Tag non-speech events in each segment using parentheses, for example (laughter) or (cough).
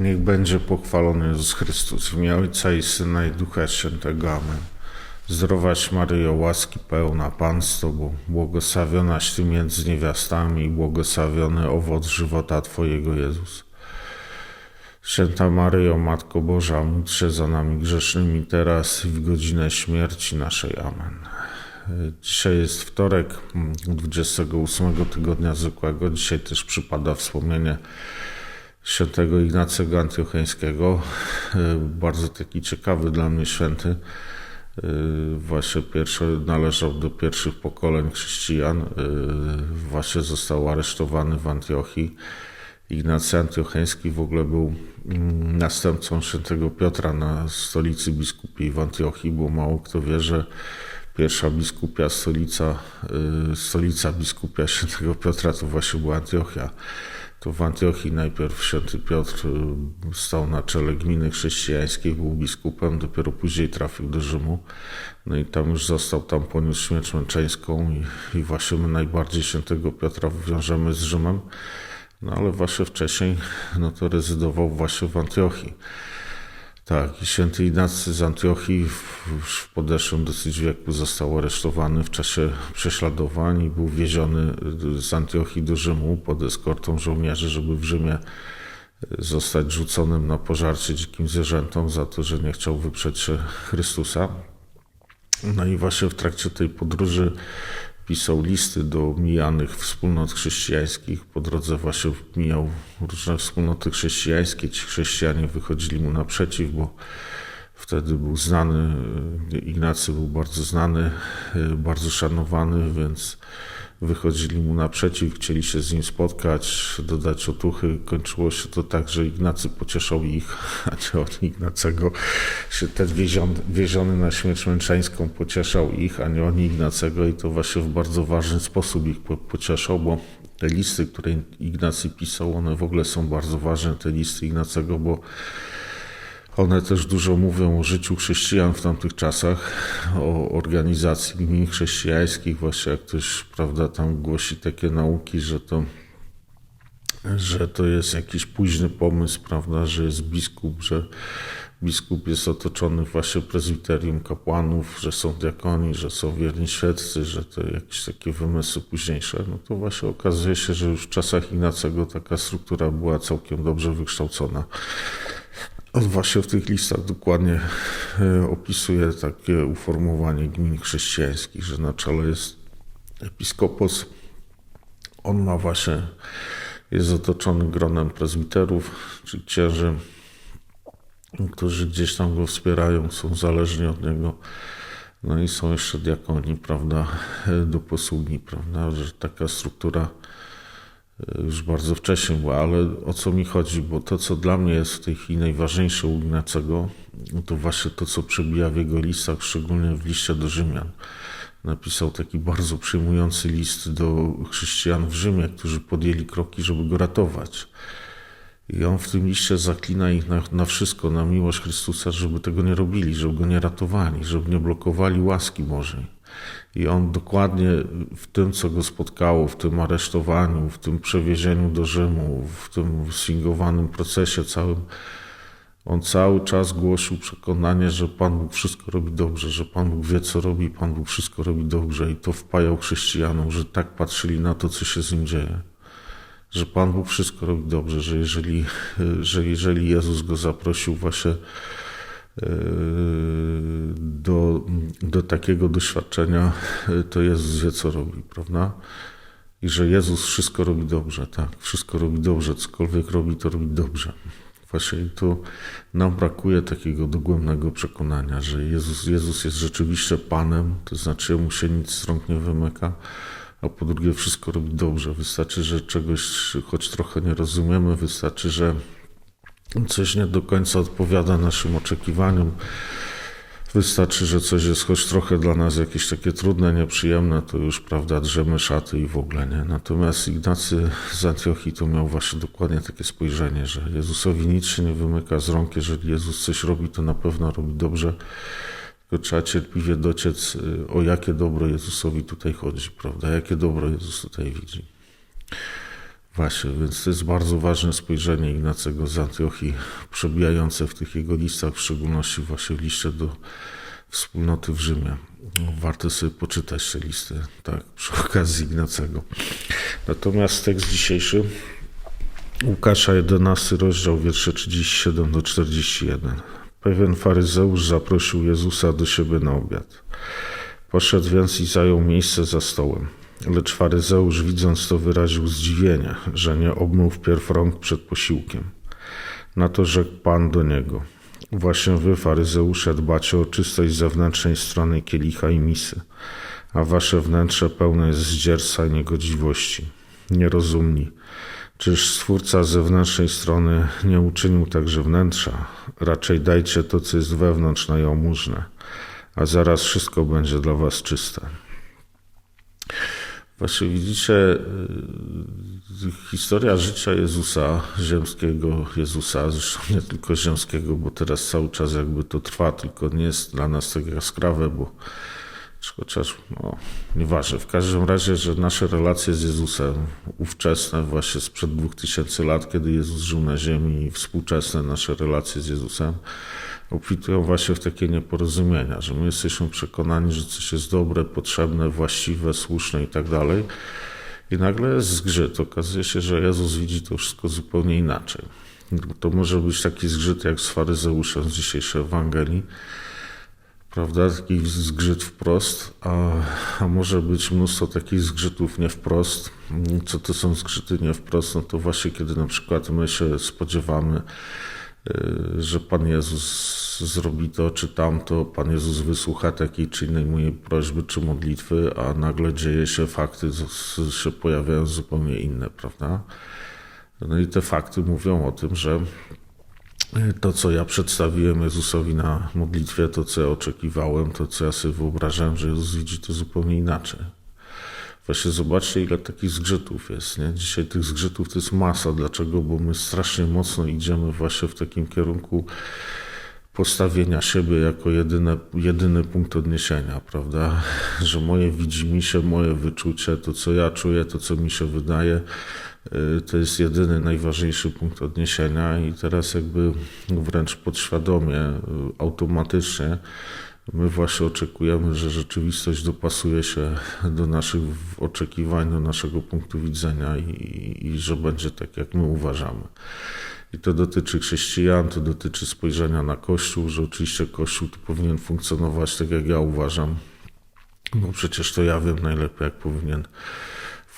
Niech będzie pochwalony Jezus Chrystus w imię Ojca i Syna i Ducha Świętego. Amen. Zdrowaś Maryjo, łaski pełna, Pan z Tobą, błogosławionaś Ty między niewiastami i błogosławiony owoc żywota Twojego Jezus. Święta Maryjo, Matko Boża, módl się za nami grzesznymi teraz i w godzinę śmierci naszej. Amen. Dzisiaj jest wtorek, 28 tygodnia zwykłego. Dzisiaj też przypada wspomnienie świętego Ignacego Antiocheńskiego. Bardzo taki ciekawy dla mnie święty. Właśnie pierwszy, należał do pierwszych pokoleń chrześcijan. Właśnie został aresztowany w Antiochii. Ignacy Antiocheński w ogóle był następcą świętego Piotra na stolicy biskupiej w Antiochii, bo mało kto wie, że pierwsza biskupia stolica, stolica biskupia świętego Piotra to właśnie była Antiochia. To w Antiochii najpierw święty Piotr stał na czele gminy chrześcijańskiej, był biskupem, dopiero później trafił do Rzymu. No i tam już został, tam poniósł śmierć męczeńską i, i właśnie my najbardziej świętego Piotra wiążemy z Rzymem. No ale właśnie wcześniej no to rezydował właśnie w Antiochii. Tak, święty Ignacy z Antiochii w, w podeszłym dosyć wieku został aresztowany w czasie prześladowań i był wieziony z Antiochii do Rzymu pod eskortą żołnierzy, żeby w Rzymie zostać rzuconym na pożarcie dzikim zwierzętom za to, że nie chciał wyprzeć się Chrystusa. No i właśnie w trakcie tej podróży pisał listy do mijanych wspólnot chrześcijańskich. Po drodze właśnie mijał różne wspólnoty chrześcijańskie. Ci chrześcijanie wychodzili mu naprzeciw, bo wtedy był znany, Ignacy był bardzo znany, bardzo szanowany, więc wychodzili mu naprzeciw, chcieli się z nim spotkać, dodać otuchy. Kończyło się to tak, że Ignacy pocieszał ich, (laughs) a nie on Ignacego. Się ten wieziony, wieziony na śmierć męczeńską pocieszał ich, a nie oni Ignacego i to właśnie w bardzo ważny sposób ich pocieszał, bo te listy, które Ignacy pisał, one w ogóle są bardzo ważne, te listy Ignacego, bo one też dużo mówią o życiu chrześcijan w tamtych czasach, o organizacji gmin chrześcijańskich. Właśnie jak ktoś, prawda, tam głosi takie nauki, że to, że to jest jakiś późny pomysł, prawda, że jest biskup, że biskup jest otoczony właśnie prezbiterium kapłanów, że są diakoni, że są wierni świeccy, że to jakieś takie wymysły późniejsze. No to właśnie okazuje się, że już w czasach Inacego taka struktura była całkiem dobrze wykształcona. On właśnie w tych listach dokładnie opisuje takie uformowanie gmin chrześcijańskich, że na czele jest episkopos. On ma właśnie, jest otoczony gronem prezbiterów, czy księży, którzy gdzieś tam go wspierają, są zależni od niego. No i są jeszcze diakoni, prawda, do posługi, prawda, że taka struktura już bardzo wcześnie była, ale o co mi chodzi, bo to, co dla mnie jest w tej chwili najważniejsze u Ignacego, to właśnie to, co przebija w jego listach, szczególnie w liście do Rzymian. Napisał taki bardzo przejmujący list do chrześcijan w Rzymie, którzy podjęli kroki, żeby go ratować. I on w tym liście zaklina ich na, na wszystko, na miłość Chrystusa, żeby tego nie robili, żeby go nie ratowali, żeby nie blokowali łaski Bożej. I on dokładnie w tym, co go spotkało, w tym aresztowaniu, w tym przewiezieniu do Rzymu, w tym swingowanym procesie całym, on cały czas głosił przekonanie, że Pan Bóg wszystko robi dobrze, że Pan Bóg wie, co robi, Pan Bóg wszystko robi dobrze. I to wpajał chrześcijanom, że tak patrzyli na to, co się z nim dzieje. Że Pan Bóg wszystko robi dobrze, że jeżeli, (laughs) że jeżeli Jezus go zaprosił właśnie do, do takiego doświadczenia, to Jezus wie, co robi, prawda? I że Jezus wszystko robi dobrze, tak, wszystko robi dobrze, cokolwiek robi, to robi dobrze. Właśnie tu nam brakuje takiego dogłębnego przekonania, że Jezus, Jezus jest rzeczywiście Panem, to znaczy mu się nic z rąk nie wymyka, a po drugie wszystko robi dobrze. Wystarczy, że czegoś choć trochę nie rozumiemy, wystarczy, że coś nie do końca odpowiada naszym oczekiwaniom. Wystarczy, że coś jest choć trochę dla nas jakieś takie trudne, nieprzyjemne, to już, prawda, drzemy szaty i w ogóle nie. Natomiast Ignacy z Antiochii to miał właśnie dokładnie takie spojrzenie, że Jezusowi nic się nie wymyka z rąk, jeżeli Jezus coś robi, to na pewno robi dobrze. Tylko trzeba cierpliwie dociec, o jakie dobro Jezusowi tutaj chodzi, prawda, jakie dobro Jezus tutaj widzi. Właśnie, więc to jest bardzo ważne spojrzenie Ignacego z Antiochii, przebijające w tych jego listach, w szczególności właśnie w liście do wspólnoty w Rzymie. Warto sobie poczytać te listy, tak, przy okazji Ignacego. Natomiast tekst dzisiejszy, Łukasza 11 rozdział, wiersze 37 do 41. Pewien faryzeusz zaprosił Jezusa do siebie na obiad. Poszedł więc i zajął miejsce za stołem. Lecz faryzeusz, widząc to, wyraził zdziwienie, że nie obmył wpierw rąk przed posiłkiem. Na to rzekł Pan do niego: Właśnie wy, faryzeusze, dbacie o czystość zewnętrznej strony kielicha i misy, a wasze wnętrze pełne jest zdzierstwa i niegodziwości. Nierozumni. Czyż Stwórca zewnętrznej strony nie uczynił także wnętrza? Raczej dajcie to, co jest wewnątrz na jałmużnę, a zaraz wszystko będzie dla was czyste. Właśnie widzicie, y, historia życia Jezusa, ziemskiego Jezusa, zresztą nie tylko ziemskiego, bo teraz cały czas jakby to trwa, tylko nie jest dla nas tak jaskrawe, bo chociaż, no, nieważne. W każdym razie, że nasze relacje z Jezusem, ówczesne właśnie sprzed dwóch tysięcy lat, kiedy Jezus żył na ziemi współczesne nasze relacje z Jezusem, obfitują właśnie w takie nieporozumienia, że my jesteśmy przekonani, że coś jest dobre, potrzebne, właściwe, słuszne i tak dalej. I nagle zgrzyt. Okazuje się, że Jezus widzi to wszystko zupełnie inaczej. To może być taki zgrzyt jak z faryzeuszem z dzisiejszej Ewangelii, prawda? Taki zgrzyt wprost, a, a może być mnóstwo takich zgrzytów nie wprost. Co to są zgrzyty nie wprost? No to właśnie kiedy na przykład my się spodziewamy, że Pan Jezus zrobi to czy tamto, Pan Jezus wysłucha takiej czy innej mojej prośby czy modlitwy, a nagle dzieje się fakty, się pojawiają zupełnie inne, prawda? No i te fakty mówią o tym, że to, co ja przedstawiłem Jezusowi na modlitwie, to, co ja oczekiwałem, to, co ja sobie wyobrażałem, że Jezus widzi to zupełnie inaczej. Właśnie zobaczcie, ile takich zgrzytów jest. Nie? Dzisiaj tych zgrzytów to jest masa. Dlaczego? Bo my strasznie mocno idziemy właśnie w takim kierunku postawienia siebie jako jedyne, jedyny punkt odniesienia, prawda? Że moje widzimisię, moje wyczucie, to co ja czuję, to co mi się wydaje, y, to jest jedyny, najważniejszy punkt odniesienia i teraz jakby wręcz podświadomie, y, automatycznie my właśnie oczekujemy, że rzeczywistość dopasuje się do naszych oczekiwań, do naszego punktu widzenia i, i że będzie tak, jak my uważamy. I to dotyczy chrześcijan, to dotyczy spojrzenia na Kościół, że oczywiście Kościół powinien funkcjonować tak, jak ja uważam. Bo przecież to ja wiem najlepiej, jak powinien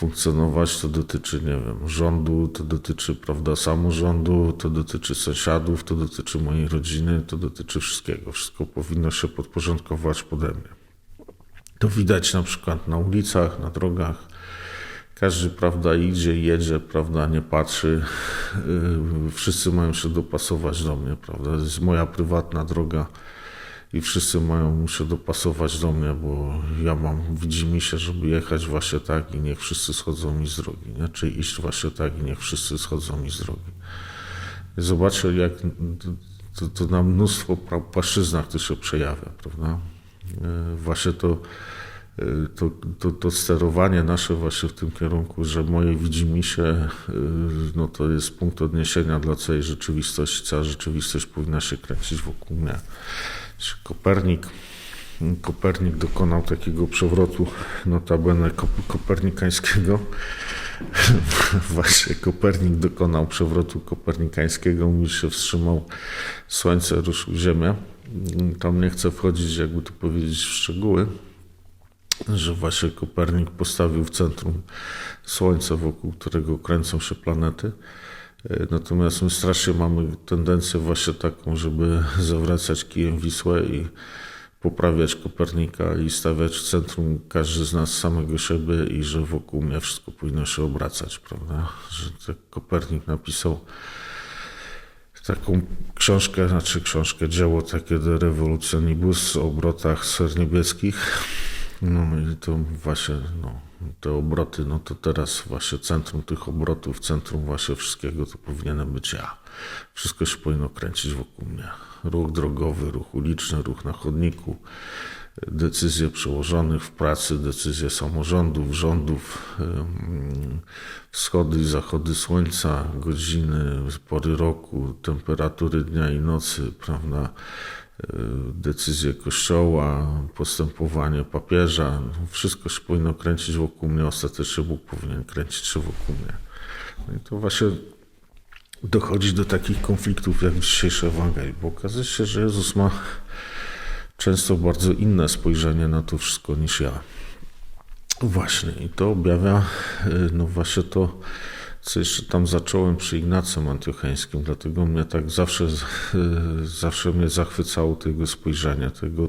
funkcjonować. To dotyczy, nie wiem, rządu, to dotyczy, prawda, samorządu, to dotyczy sąsiadów, to dotyczy mojej rodziny, to dotyczy wszystkiego. Wszystko powinno się podporządkować pode mnie. To widać na przykład na ulicach, na drogach każdy, prawda, idzie, jedzie, prawda, nie patrzy. Yy, wszyscy mają się dopasować do mnie, prawda. To jest moja prywatna droga i wszyscy mają się dopasować do mnie, bo ja mam, widzi mi się, żeby jechać właśnie tak i niech wszyscy schodzą mi z drogi, nie? iść właśnie tak i niech wszyscy schodzą mi z drogi. zobaczę, jak to, to na mnóstwo płaszczyznach to się przejawia, prawda. Yy, właśnie to Y, to, to, to, sterowanie nasze właśnie w tym kierunku, że moje widzimisię, y, no to jest punkt odniesienia dla całej rzeczywistości. Cała rzeczywistość powinna się kręcić wokół mnie. Kopernik, Kopernik dokonał takiego przewrotu notabene kopernikańskiego. (laughs) Właśnie Kopernik dokonał przewrotu kopernikańskiego, mówi się wstrzymał słońce, ruszył ziemię. Tam nie chcę wchodzić, jakby to powiedzieć, w szczegóły że właśnie Kopernik postawił w centrum Słońca, wokół którego kręcą się planety. E, natomiast my strasznie mamy tendencję właśnie taką, żeby zawracać kijem Wisłę i poprawiać Kopernika i stawiać w centrum każdy z nas samego siebie i że wokół mnie wszystko powinno się obracać, prawda? Że tak Kopernik napisał taką książkę, znaczy książkę, dzieło takie de Revolutionibus o obrotach sfer niebieskich no i to właśnie, no, te obroty, no to teraz właśnie centrum tych obrotów, centrum właśnie wszystkiego to powinienem być ja. Wszystko się powinno kręcić wokół mnie. Ruch drogowy, ruch uliczny, ruch na chodniku, decyzje przełożonych w pracy, decyzje samorządów, rządów, wschody i zachody słońca, godziny, pory roku, temperatury dnia i nocy, prawda? Decyzje kościoła, postępowanie papieża, no wszystko się powinno kręcić wokół mnie, ostatecznie Bóg powinien kręcić się wokół mnie. No i to właśnie dochodzi do takich konfliktów jak w dzisiejszej Ewangelii, bo okazuje się, że Jezus ma często bardzo inne spojrzenie na to wszystko niż ja. Właśnie, i to objawia, y, no właśnie to, co jeszcze tam zacząłem przy Ignacym Antiocheńskim, dlatego mnie tak zawsze, (laughs) zawsze mnie zachwycało to jego spojrzenie, tego,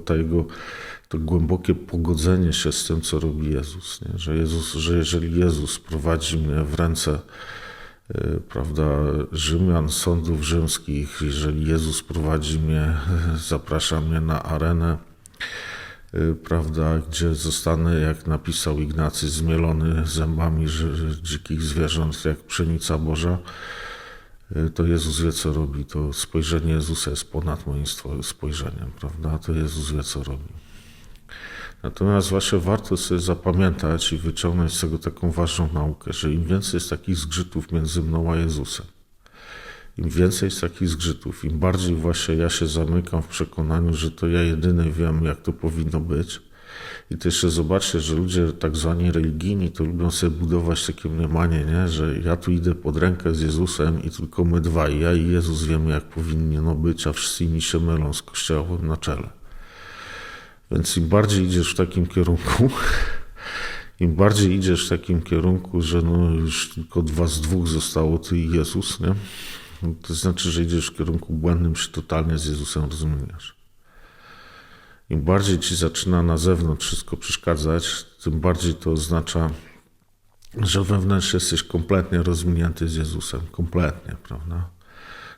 to głębokie pogodzenie się z tym, co robi Jezus. Nie? Że, Jezus że jeżeli Jezus prowadzi mnie w ręce y, prawda, Rzymian, sądów rzymskich, jeżeli Jezus prowadzi mnie, (laughs) zaprasza mnie na arenę, prawda, gdzie zostanę, jak napisał Ignacy, zmielony zębami dzikich zwierząt, jak pszenica Boża, y, to Jezus wie, co robi. To spojrzenie Jezusa jest ponad moim spojrzeniem, prawda? To Jezus wie, co robi. Natomiast właśnie warto sobie zapamiętać i wyciągnąć z tego taką ważną naukę, że im więcej jest takich zgrzytów między mną a Jezusem, im więcej jest takich zgrzytów, im bardziej właśnie ja się zamykam w przekonaniu, że to ja jedyny wiem, jak to powinno być. I to jeszcze zobaczcie, że ludzie tak zwani religijni to lubią sobie budować takie mniemanie, nie? że ja tu idę pod rękę z Jezusem i tylko my dwaj, ja i Jezus wiemy, jak powinno być, a wszyscy inni się mylą z kościołem na czele. Więc im bardziej idziesz w takim kierunku, (laughs) im bardziej idziesz w takim kierunku, że no już tylko dwa z dwóch zostało, ty i Jezus, nie? No To znaczy, że idziesz w kierunku błędnym, się totalnie z Jezusem rozumiesz. Im bardziej ci zaczyna na zewnątrz wszystko przeszkadzać, tym bardziej to oznacza, że wewnętrznie jesteś kompletnie rozminięty z Jezusem. Kompletnie, prawda?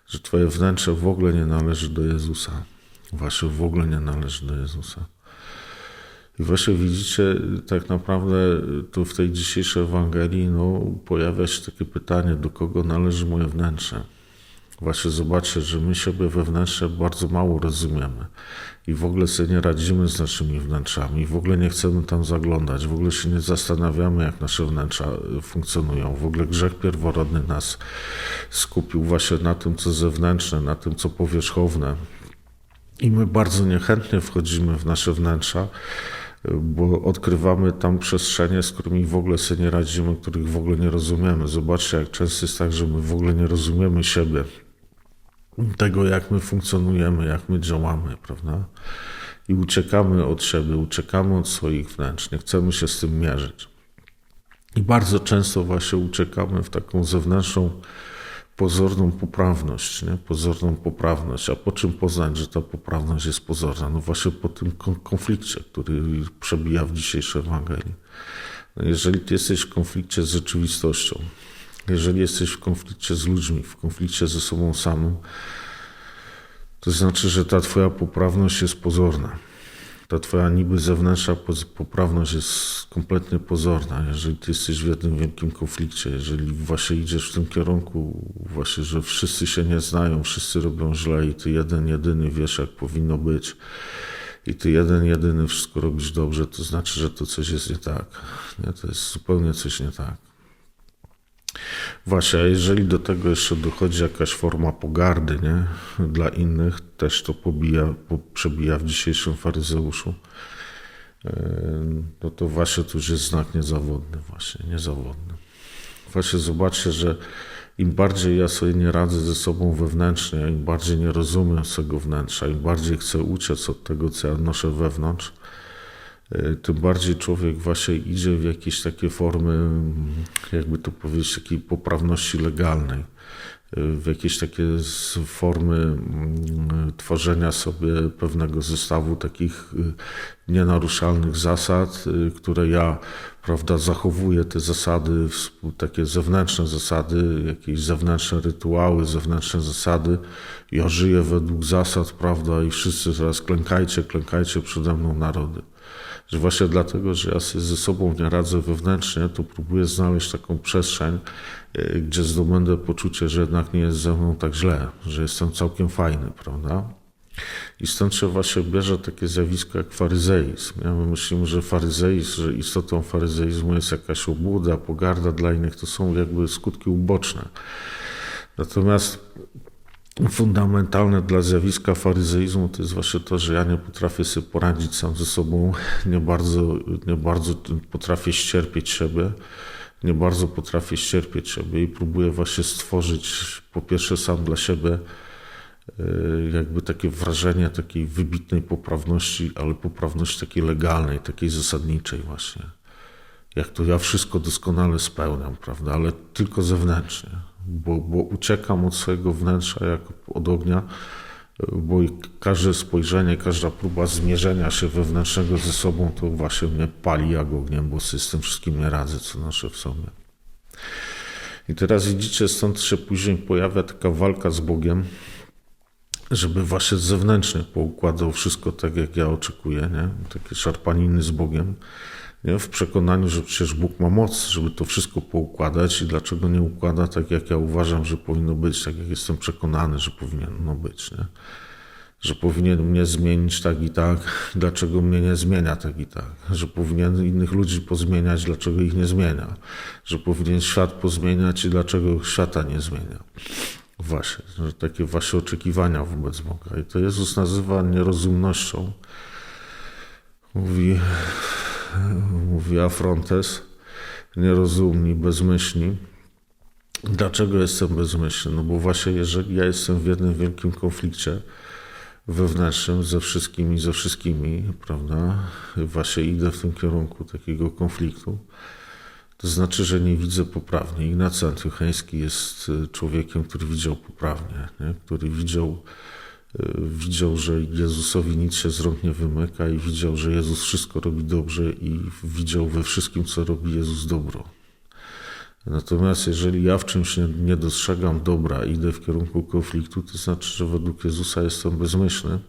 Że twoje wnętrze w ogóle nie należy do Jezusa. Wasze w ogóle nie należy do Jezusa. I właśnie widzicie, tak naprawdę tu w tej dzisiejszej Ewangelii no, pojawia się takie pytanie, do kogo należy moje wnętrze. Właśnie zobaczcie, że my siebie wewnętrznie bardzo mało rozumiemy i w ogóle sobie nie radzimy z naszymi wnętrzami, w ogóle nie chcemy tam zaglądać, w ogóle się nie zastanawiamy, jak nasze wnętrza y, funkcjonują. W ogóle grzech pierworodny nas skupił właśnie na tym, co zewnętrzne, na tym, co powierzchowne. I my bardzo niechętnie wchodzimy w nasze wnętrza, bo odkrywamy tam przestrzenie, z którymi w ogóle sobie nie radzimy, których w ogóle nie rozumiemy. Zobaczcie, jak często jest tak, że my w ogóle nie rozumiemy siebie, tego, jak my funkcjonujemy, jak my działamy, prawda? I uciekamy od siebie, uciekamy od swoich wnętrz, nie chcemy się z tym mierzyć. I bardzo często właśnie uciekamy w taką zewnętrzną, pozorną poprawność, nie? pozorną poprawność. A po czym poznać, że ta poprawność jest pozorna? No właśnie po tym kon- konflikcie, który przebija w dzisiejszej Ewangelii. No jeżeli ty jesteś w konflikcie z rzeczywistością, jeżeli jesteś w konflikcie z ludźmi, w konflikcie ze sobą samym, to znaczy, że ta twoja poprawność jest pozorna. Ta twoja niby zewnętrzna poprawność jest kompletnie pozorna. Jeżeli ty jesteś w jednym wielkim konflikcie, jeżeli właśnie idziesz w tym kierunku, właśnie, że wszyscy się nie znają, wszyscy robią źle i ty jeden, jedyny wiesz, jak powinno być i ty jeden, jedyny wszystko robisz dobrze, to znaczy, że to coś jest nie tak. Nie? To jest zupełnie coś nie tak. Właśnie, a jeżeli do tego jeszcze dochodzi jakaś forma pogardy nie? dla innych, też to pobija, po, przebija w dzisiejszym faryzeuszu, yy, no to właśnie to już jest znak niezawodny, właśnie, niezawodny. Właśnie zobaczcie, że im bardziej ja sobie nie radzę ze sobą wewnętrznie, im bardziej nie rozumiem swego wnętrza, im bardziej chcę uciec od tego, co ja noszę wewnątrz, tym bardziej człowiek właśnie idzie w jakieś takie formy, jakby to powiedzieć, takiej poprawności legalnej, y, w jakieś takie formy mm, tworzenia sobie pewnego zestawu takich y, nienaruszalnych zasad, y, które ja prawda, zachowuję te zasady, takie zewnętrzne zasady, jakieś zewnętrzne rytuały, zewnętrzne zasady. Ja żyję według zasad, prawda, i wszyscy teraz klękajcie, klękajcie przede mną narody. Że właśnie dlatego, że ja sobie ze sobą nie radzę wewnętrznie, to próbuję znaleźć taką przestrzeń, y, gdzie zdobędę poczucie, że jednak nie jest ze mną tak źle, że jestem całkiem fajny, prawda? I stąd się właśnie bierze takie zjawisko jak faryzeizm. Ja my myślimy, że faryzeizm, że istotą faryzeizmu jest jakaś obłuda, pogarda dla innych, to są jakby skutki uboczne. Natomiast fundamentalne dla zjawiska faryzeizmu to jest właśnie to, że ja nie potrafię sobie poradzić sam ze sobą, nie bardzo, nie bardzo potrafię ścierpieć siebie, nie bardzo potrafię ścierpieć siebie i próbuję właśnie stworzyć po pierwsze sam dla siebie jakby takie wrażenie takiej wybitnej poprawności, ale poprawności takiej legalnej, takiej zasadniczej właśnie. Jak to ja wszystko doskonale spełniam, prawda, ale tylko zewnętrznie bo, bo uciekam od swojego wnętrza jak od ognia, bo każde spojrzenie, każda próba zmierzenia się wewnętrznego ze sobą to właśnie mnie pali jak ogniem, bo z tym wszystkim nie radzę, co noszę w sobie. I teraz widzicie, stąd się później pojawia taka walka z Bogiem, żeby właśnie zewnętrznie poukładał wszystko tak, jak ja oczekuję, nie? takie szarpaniny z Bogiem nie? w przekonaniu, że przecież Bóg ma moc, żeby to wszystko poukładać i dlaczego nie układa tak, jak ja uważam, że powinno być, tak jak jestem przekonany, że powinno być. Nie? Że powinien mnie zmienić tak i tak, dlaczego mnie nie zmienia tak i tak. Że powinien innych ludzi pozmieniać, dlaczego ich nie zmienia. Że powinien świat pozmieniać i dlaczego świata nie zmienia. Że takie właśnie oczekiwania wobec Boga. I to Jezus nazywa nierozumnością. Mówi, mówi Afrontes, nierozumni, bezmyślni. Dlaczego jestem bezmyślny? No bo właśnie jeżeli ja jestem w jednym wielkim konflikcie wewnętrznym ze wszystkimi, ze wszystkimi, prawda, właśnie idę w tym kierunku takiego konfliktu, to znaczy, że nie widzę poprawnie. Ignacy Antiocheński jest człowiekiem, który widział poprawnie, nie? który widział widział, że Jezusowi nic się z rąk nie wymyka i widział, że Jezus wszystko robi dobrze i widział we wszystkim, co robi Jezus dobro. Natomiast jeżeli ja w czymś nie, nie dostrzegam dobra, idę w kierunku konfliktu, to znaczy, że według Jezusa jestem bezmyślny.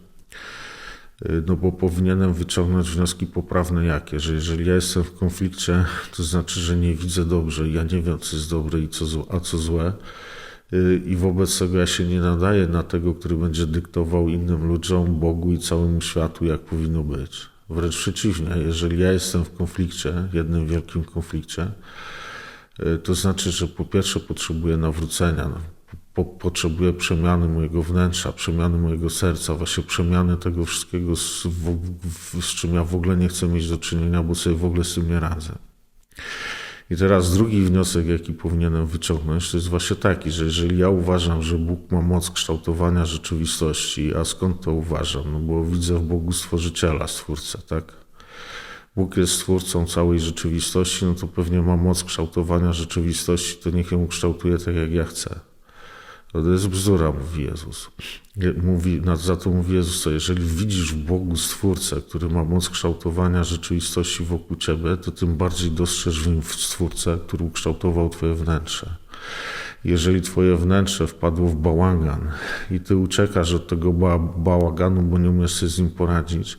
No bo powinienem wyciągnąć wnioski poprawne jakie, że jeżeli ja jestem w konflikcie, to znaczy, że nie widzę dobrze, ja nie wiem, co jest dobre i co, a co złe, i wobec tego ja się nie nadaję na tego, który będzie dyktował innym ludziom, Bogu i całemu światu, jak powinno być. Wręcz przeciwnie, jeżeli ja jestem w konflikcie, jednym wielkim konflikcie, y, to znaczy, że po pierwsze potrzebuję nawrócenia, no, po, potrzebuję przemiany mojego wnętrza, przemiany mojego serca, właśnie przemiany tego wszystkiego, z, w, w, z czym ja w ogóle nie chcę mieć do czynienia, bo sobie w ogóle z tym nie radzę. I teraz drugi wniosek, jaki powinienem wyciągnąć, to jest właśnie taki, że jeżeli ja uważam, że Bóg ma moc kształtowania rzeczywistości, a skąd to uważam? No bo widzę w Bogu stworzyciela, stwórcę, tak? Bóg jest stwórcą całej rzeczywistości, no to pewnie ma moc kształtowania rzeczywistości, to niech ją kształtuje tak, jak ja chcę. To jest bzdura, mówi Jezus. Mówi, za to mówi Jezus, co jeżeli widzisz w Bogu Stwórcę, który ma moc kształtowania rzeczywistości wokół ciebie, to tym bardziej dostrzeż w nim Stwórcę, który ukształtował twoje wnętrze. Jeżeli twoje wnętrze wpadło w bałagan i ty uciekasz od tego bałaganu, bo nie umiesz sobie z nim poradzić,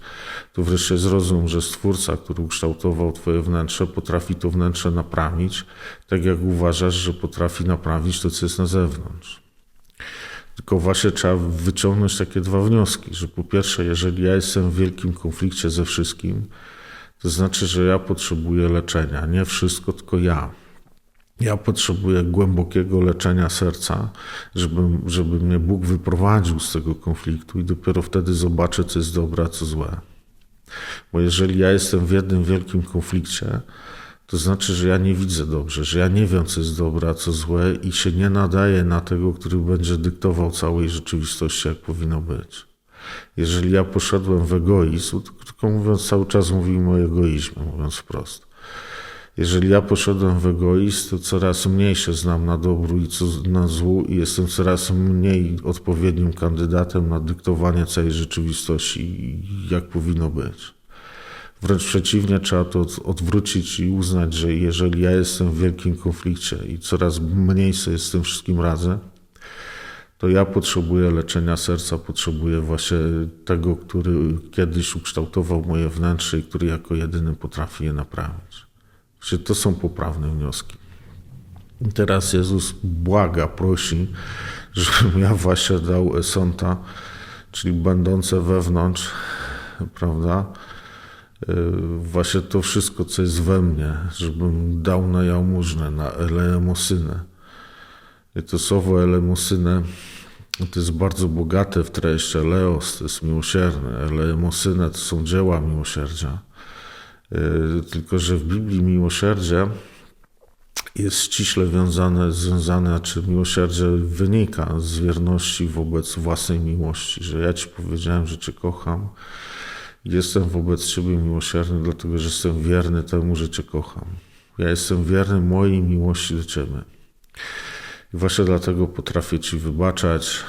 to wreszcie zrozum, że Stwórca, który ukształtował twoje wnętrze, potrafi to wnętrze naprawić, tak jak uważasz, że potrafi naprawić to, co jest na zewnątrz. Tylko właśnie trzeba wyciągnąć takie dwa wnioski, że po pierwsze, jeżeli ja jestem w wielkim konflikcie ze wszystkim, to znaczy, że ja potrzebuję leczenia. Nie wszystko, tylko ja. Ja potrzebuję głębokiego leczenia serca, żeby, żeby mnie Bóg wyprowadził z tego konfliktu i dopiero wtedy zobaczę, co jest dobre, a co złe. Bo jeżeli ja jestem w jednym wielkim konflikcie, to znaczy, że ja nie widzę dobrze, że ja nie wiem, co jest dobre, a co złe i się nie nadaję na tego, który będzie dyktował całej rzeczywistości, jak powinno być. Jeżeli ja poszedłem w egoizm, krótko mówiąc, cały czas mówimy o egoizmie, mówiąc wprost. Jeżeli ja poszedłem w egoizm, to coraz mniej się znam na dobru i na złu i jestem coraz mniej odpowiednim kandydatem na dyktowanie całej rzeczywistości, jak powinno być. Wręcz przeciwnie, trzeba to odwrócić i uznać, że jeżeli ja jestem w wielkim konflikcie i coraz mniej sobie z tym wszystkim radzę, to ja potrzebuję leczenia serca, potrzebuję właśnie tego, który kiedyś ukształtował moje wnętrze i który jako jedyny potrafi je naprawić. Czyli to są poprawne wnioski. I teraz Jezus błaga, prosi, (laughs) żebym ja właśnie dał esonta, czyli będące wewnątrz, prawda? Y, Właśnie to wszystko, co jest we mnie, żebym dał na jałmużnę, na eleemosynę. I to słowo elemosynę to jest bardzo bogate w treść. Eleos to jest miłosierny, eleemosynę to są dzieła miłosierdzia. Y, Tylko, że w Biblii miłosierdzie jest ściśle wiązane, związane, czy miłosierdzie wynika z wierności wobec własnej miłości, że ja Ci powiedziałem, że Cię kocham, jestem wobec Ciebie miłosierny, dlatego że jestem wierny temu, że Cię kocham. Ja jestem wierny mojej miłości do Ciebie. I właśnie dlatego potrafię Ci wybaczać.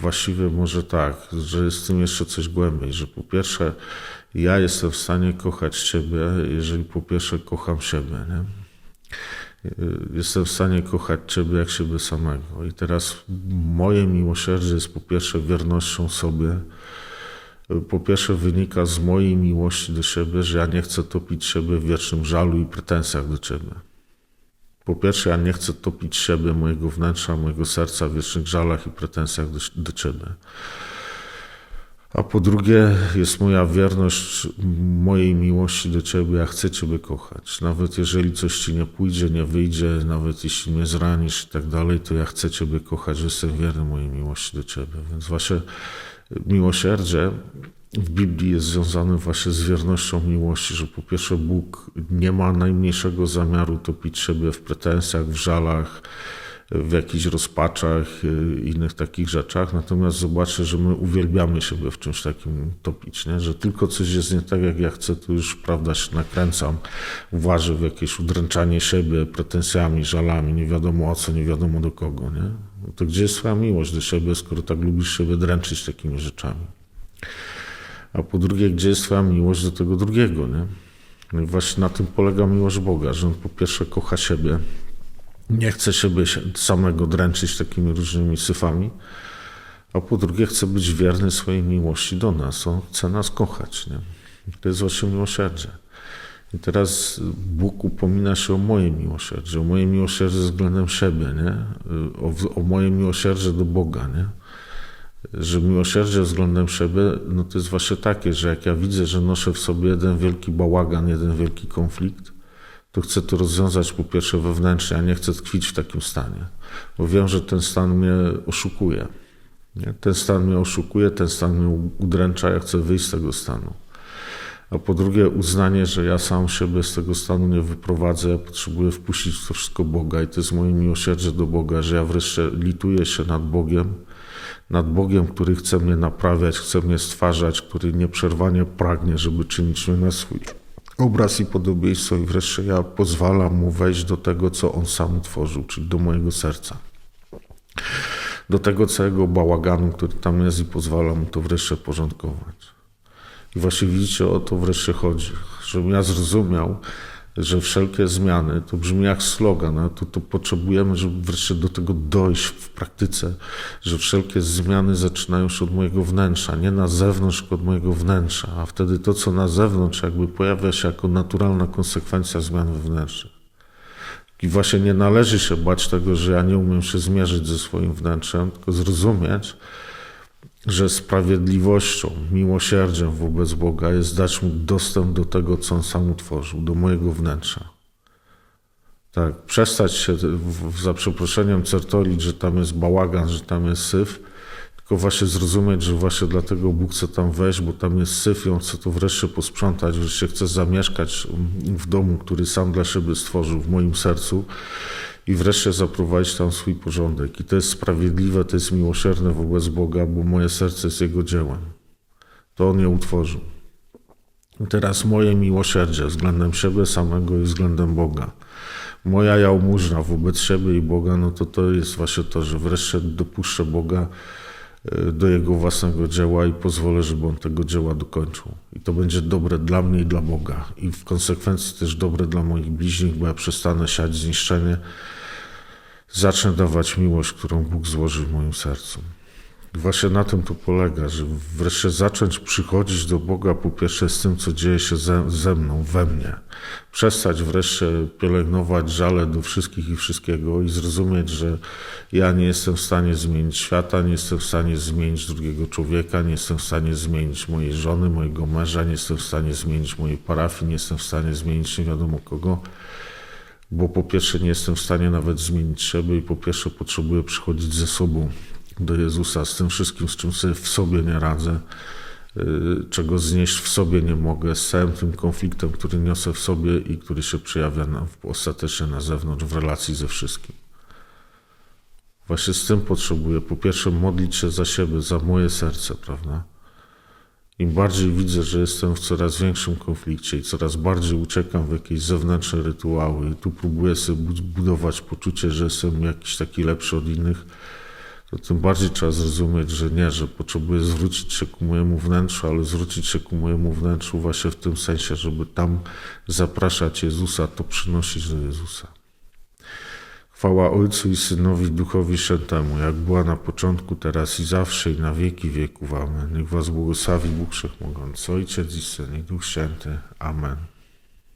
Właściwie może tak, że jest w tym jeszcze coś głębiej, że po pierwsze ja jestem w stanie kochać Ciebie, jeżeli po pierwsze kocham siebie. Nie? Jestem w stanie kochać Ciebie jak siebie samego. I teraz moje miłosierdzie jest po pierwsze wiernością sobie. Po pierwsze wynika z mojej miłości do siebie, że ja nie chcę topić siebie w wiecznym żalu i pretensjach do Ciebie. Po pierwsze, ja nie chcę topić siebie, mojego wnętrza, mojego serca w wiecznych żalach i pretensjach do, do Ciebie. A po drugie, jest moja wierność mojej miłości do Ciebie. Ja chcę Ciebie kochać. Nawet jeżeli coś Ci nie pójdzie, nie wyjdzie, nawet jeśli mnie zranisz i tak dalej, to ja chcę Ciebie kochać, jestem wierny mojej miłości do Ciebie. Więc właśnie miłosierdzie w Biblii jest związane właśnie z wiernością miłości, że po pierwsze Bóg nie ma najmniejszego zamiaru topić siebie w pretensjach, w żalach, w jakichś rozpaczach, y, innych takich rzeczach. Natomiast zobaczę, że my uwielbiamy siebie w czymś takim topić, nie? że tylko coś jest nie tak, jak ja chcę, to już prawda się nakręcam, włażę w jakieś udręczanie siebie pretensjami, żalami, nie wiadomo o co, nie wiadomo do kogo. Nie? No to gdzie jest twoja miłość do siebie, skoro tak lubisz siebie dręczyć takimi rzeczami? A po drugie, gdzie jest twoja miłość do tego drugiego, nie? No i właśnie na tym polega miłość Boga, że On po pierwsze kocha siebie, nie chce siebie samego dręczyć takimi różnymi syfami, a po drugie chce być wierny swojej miłości do nas. On chce nas kochać, nie? To jest właśnie miłosierdzie. I teraz Bóg upomina się o moje miłosierdzie, o moje miłosierdzie względem siebie, nie? O, o moje miłosierdzie do Boga, nie? że miłosierdzie względem siebie, no to jest właśnie takie, że jak ja widzę, że noszę w sobie jeden wielki bałagan, jeden wielki konflikt, to chcę to rozwiązać po pierwsze wewnętrznie, a nie chcę tkwić w takim stanie, bo wiem, że ten stan mnie oszukuje. Nie? Ten stan mnie oszukuje, ten stan mnie udręcza, ja chcę wyjść z tego stanu. A po drugie, uznanie, że ja sam siebie z tego stanu nie wyprowadzę, ja potrzebuję wpuścić w to wszystko Boga i to jest moje miłosierdzie do Boga, że ja wreszcie lituję się nad Bogiem, nad Bogiem, który chce mnie naprawiać, chce mnie stwarzać, który nieprzerwanie pragnie, żeby czynić mnie na swój obraz i podobieństwo i wreszcie ja pozwalam mu wejść do tego, co on sam tworzył, czyli do mojego serca. Do tego całego bałaganu, który tam jest i pozwalam mu to wreszcie porządkować. I właśnie widzicie, o to wreszcie chodzi, żebym ja zrozumiał, że wszelkie zmiany, to brzmi jak slogan, ale to, to potrzebujemy, żeby wreszcie do tego dojść w praktyce, że wszelkie zmiany zaczynają się od mojego wnętrza, nie na zewnątrz, tylko od mojego wnętrza, a wtedy to, co na zewnątrz, jakby pojawia się jako naturalna konsekwencja zmian wewnętrznych. I właśnie nie należy się bać tego, że ja nie umiem się zmierzyć ze swoim wnętrzem, tylko zrozumieć, że sprawiedliwością, miłosierdziem wobec Boga jest dać mu dostęp do tego, co on sam utworzył, do mojego wnętrza. Tak, przestać się za przeproszeniem certolić, że tam jest bałagan, że tam jest syf, tylko właśnie zrozumieć, że właśnie dlatego Bóg chce tam wejść, bo tam jest syf i on chce to wreszcie posprzątać, wreszcie chce zamieszkać w domu, który sam dla siebie stworzył, w moim sercu i wreszcie zaprowadzić tam swój porządek. I to jest sprawiedliwe, to jest miłosierne wobec Boga, bo moje serce jest Jego dziełem. To On je utworzył. I teraz moje miłosierdzie względem siebie samego i względem Boga. Moja jałmużna wobec siebie i Boga, no to to jest właśnie to, że wreszcie dopuszczę Boga do Jego własnego dzieła i pozwolę, żeby On tego dzieła dokończył. I to będzie dobre dla mnie i dla Boga. I w konsekwencji też dobre dla moich bliźnich, bo ja przestanę siać zniszczenie, zacznę dawać miłość, którą Bóg złoży w moim sercu. Właśnie na tym to polega, że wreszcie zacząć przychodzić do Boga po pierwsze z tym, co dzieje się ze, ze mną, we mnie. Przestać wreszcie pielęgnować żale do wszystkich i wszystkiego i zrozumieć, że ja nie jestem w stanie zmienić świata, nie jestem w stanie zmienić drugiego człowieka, nie jestem w stanie zmienić mojej żony, mojego męża, nie jestem w stanie zmienić mojej parafii, nie jestem w stanie zmienić nie wiadomo kogo bo po pierwsze nie jestem w stanie nawet zmienić siebie i po pierwsze potrzebuję przychodzić ze sobą do Jezusa z tym wszystkim, z czym sobie w sobie nie radzę, yy, czego znieść w sobie nie mogę, z całym tym konfliktem, który niosę w sobie i który się przejawia na, ostatecznie na zewnątrz w relacji ze wszystkim. Właśnie z tym potrzebuję po pierwsze modlić się za siebie, za moje serce, prawda? Im bardziej widzę, że jestem w coraz większym konflikcie i coraz bardziej uciekam w jakieś zewnętrzne rytuały i tu próbuję sobie bud- budować poczucie, że jestem jakiś taki lepszy od innych, to tym bardziej trzeba zrozumieć, że nie, że potrzebuję zwrócić się ku mojemu wnętrzu, ale zwrócić się ku mojemu wnętrzu właśnie w tym sensie, żeby tam zapraszać Jezusa, to przynosić do Jezusa. Chwała Ojcu i Synowi Duchowi Świętemu, jak była na początku, teraz i zawsze, i na wieki wieków. Amen. Niech Was błogosławi Bóg Wszechmogący, Ojciec i Syn i Duch Święty. Amen.